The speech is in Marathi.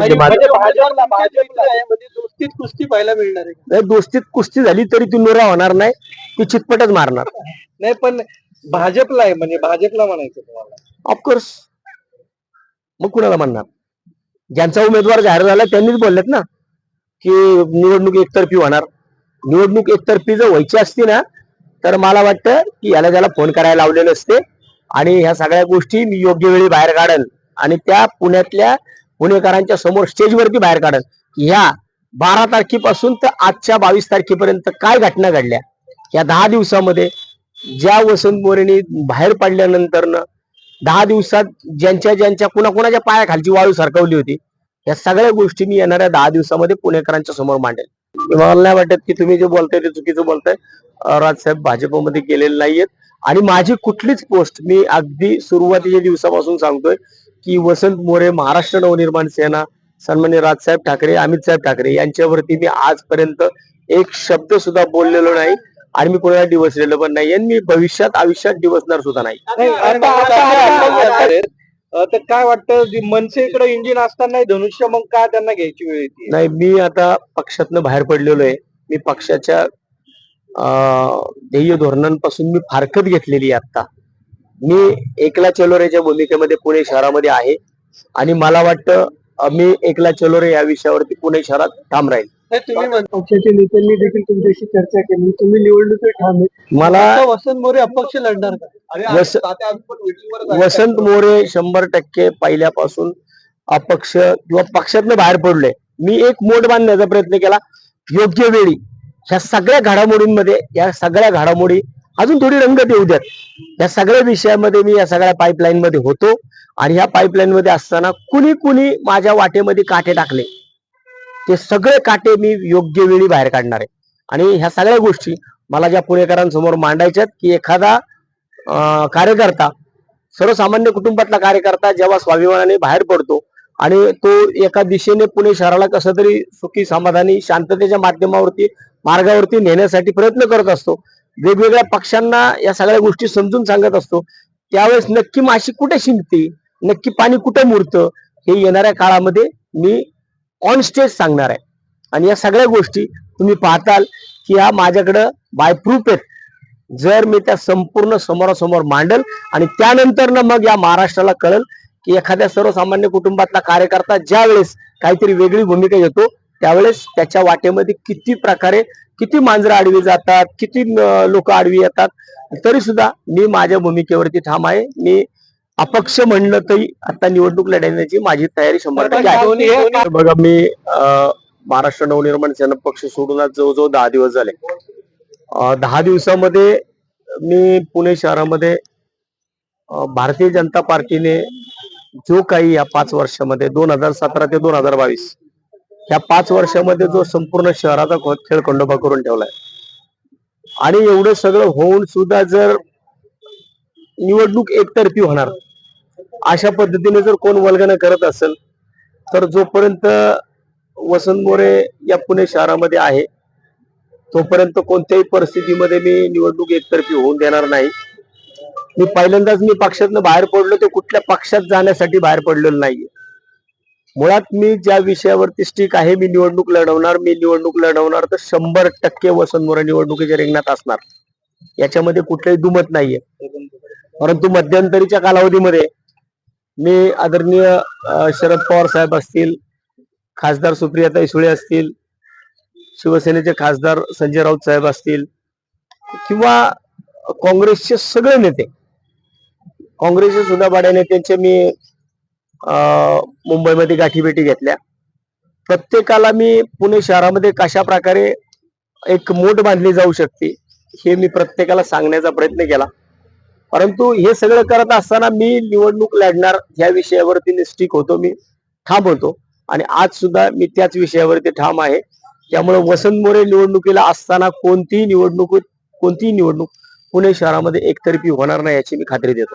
म्हणजे म्हणजे भाजपला दोस्तीत कुस्ती पाहायला मिळणार आहे. दोस्तीत कुस्ती झाली तरी ती नोरा होणार नाही ती चितपटच मारणार. नाही पण भाजपला आहे म्हणजे भाजपला म्हणायचं तुम्हाला. ऑफकोर्स मग कुणाला म्हणणार? ज्यांचा उमेदवार जाहीर झाला त्यांनीच बोललेत ना की निवडणूक एकतर्फी होणार. निवडणूक एकतर्फी जर व्हायची असती ना तर मला वाटतं की याला त्याला फोन करायला लावलेले असते आणि ह्या सगळ्या गोष्टी मी योग्य वेळी बाहेर काढन आणि त्या पुण्यातल्या पुणेकरांच्या समोर स्टेजवरती बाहेर काढत. ह्या बारा तारखेपासून तर आजच्या बावीस तारखेपर्यंत काय घटना घडल्या? या दहा दिवसामध्ये ज्या वसंत मोरेनी बाहेर पडल्यानंतर दहा दिवसात ज्यांच्या ज्यांच्या कुणाकुणाच्या पायाखालची वाळू सरकवली होती या सगळ्या गोष्टी मी येणाऱ्या दहा दिवसामध्ये पुणेकरांच्या समोर मांडेल. मला नाही वाटत की तुम्ही जे बोलताय ते चुकीचं बोलताय? अं, राजसाहेब भाजपमध्ये गेलेले नाहीयेत. आणि माझी कुठलीच पोस्ट मी अगदी सुरुवातीच्या दिवसापासून सांगतोय की वसंत मोरे महाराष्ट्र नवनिर्माण सेना सन्मान्य राजसाहेब ठाकरे अमित साहेब ठाकरे यांच्यावरती मी आजपर्यंत एक शब्द सुद्धा बोललेलो नाही आणि मी कोणाला डिवसलेलं पण नाही आणि मी भविष्यात आयुष्यात डिवसणार सुद्धा नाही. तर काय वाटतं जी मनसेकडे इंजिन असताना धनुष्य मग का त्यांना घ्यायची वेळ येते? नाही मी आता पक्षातनं बाहेर पडलेलो आहे. मी पक्षाच्या ध्येय धोरणांपासून मी फारकत घेतलेली आहे आता मी एकला चलोरेच्या भूमिकेमध्ये पुणे शहरामध्ये आहे आणि मला वाटतं मी एकला चलोरे या विषयावरती पुणे शहरात ठाम राहील. तुम्ही पक्षाच्या नेत्यांनी देखील तुमच्याशी चर्चा केली. तुम्ही निवडणुकीत ठाम आहे. मला वसंत मोरे अपक्ष लढणार का? वसंत मोरे शंभर टक्के पहिल्यापासून अपक्ष किंवा पक्षातनं बाहेर पडलोय मी एक मोठ बांधण्याचा प्रयत्न केला. योग्य वेळी ह्या सगळ्या घडामोडींमध्ये या सगळ्या घडामोडी अजून थोडी रंगत येऊ द्यात या सगळ्या विषयामध्ये मी या सगळ्या पाईपलाईन मध्ये होतो आणि ह्या पाईपलाईन मध्ये असताना कुणी कुणी माझ्या वाटेमध्ये काटे टाकले. ते सगळे काटे मी योग्य वेळी बाहेर काढणार आहे. आणि ह्या सगळ्या गोष्टी मला ज्या पुणेकरांसमोर मांडायच्यात की एखादा कार्यकर्ता सर्वसामान्य कुटुंबातला कार्यकर्ता जेव्हा स्वाभिमानाने बाहेर पडतो आणि तो एका दिशेने पुणे शहराला कसं तरी सुखी समाधानी शांततेच्या माध्यमावरती मार्गावरती नेण्यासाठी प्रयत्न करत असतो. वेगवेगळ्या पक्षांना या सगळ्या गोष्टी समजून सांगत असतो. त्यावेळेस नक्की माशी कुठे शिंकते नक्की पाणी कुठे मुरतं हे येणाऱ्या काळामध्ये मी ऑन स्टेज सांगणार आहे. आणि या सगळ्या गोष्टी तुम्ही पाहताल की ह्या माझ्याकडं बाय प्रूफ आहेत. जर मी त्या संपूर्ण समोरासमोर मांडल आणि त्यानंतर मग या महाराष्ट्राला कळल की एखाद्या सर्वसामान्य कुटुंबातला कार्यकर्ता ज्या वेळेस काहीतरी वेगळी भूमिका घेतो त्यावेळेस त्याच्या वाटेमध्ये किती प्रकारे किती मांजरं आडवी जातात किती लोक आडवी येतात तरी सुद्धा मी माझ्या भूमिकेवरती ठाम आहे. मी अपक्ष म्हणलं तरी आता निवडणूक लढवण्याची माझी तयारी शंभर टक्के आहे. बघा मी अं, महाराष्ट्र नवनिर्माण सेना पक्ष सोडून आज जवळजवळ दहा दिवस झाले. दहा दिवसामध्ये मी पुणे शहरामध्ये भारतीय जनता पार्टीने जो काही या पाच वर्षामध्ये दोन हजार सतरा ते दोन हजार बावीस ह्या पाच वर्षामध्ये जो संपूर्ण शहराचा खेळ खंडोबा करून ठेवलाय. आणि एवढं सगळं होऊन सुद्धा जर निवडणूक एकतर्फी होणार अशा पद्धतीने जर कोण वल्गना करत असेल तर जोपर्यंत वसंत मोरे या पुणे शहरामध्ये आहे तोपर्यंत कोणत्याही परिस्थितीमध्ये मी निवडणूक एकतर्फी होऊन देणार नाही. मी पहिल्यांदाच मी पक्षातनं बाहेर पडलो ते कुठल्या पक्षात जाण्यासाठी बाहेर पडलेलो नाहीये. मुळात मी ज्या विषयावरती स्टिक आहे मी निवडणूक लढवणार मी निवडणूक लढवणार तर शंभर टक्के वसंतमोरा निवडणुकीच्या रिंगणात असणार. याच्यामध्ये कुठलंही दुमत नाहीये. परंतु मध्यंतरीच्या कालावधीमध्ये मी आदरणीय शरद पवार साहेब असतील खासदार सुप्रियाताई सुळे असतील शिवसेनेचे खासदार संजय राऊत साहेब असतील किंवा काँग्रेसचे सगळे नेते. काँग्रेसचे सुद्धा बाड्या नेत्यांचे मी मुंबईमध्ये गाठीभेटी घेतल्या. प्रत्येकाला मी पुणे शहरामध्ये कशा प्रकारे एक मोठ बांधली जाऊ शकते हे मी प्रत्येकाला सांगण्याचा प्रयत्न केला. परंतु हे सगळं करत असताना मी निवडणूक लढणार ह्या विषयावरती निश्चित होतो मी ठाम होतो. आणि आज सुद्धा मी त्याच विषयावरती ठाम आहे. त्यामुळे वसंत मोरे निवडणुकीला असताना कोणतीही निवडणूक कोणतीही निवडणूक पुणे शहरामध्ये एकतर्फी होणार नाही याची मी खात्री देतो.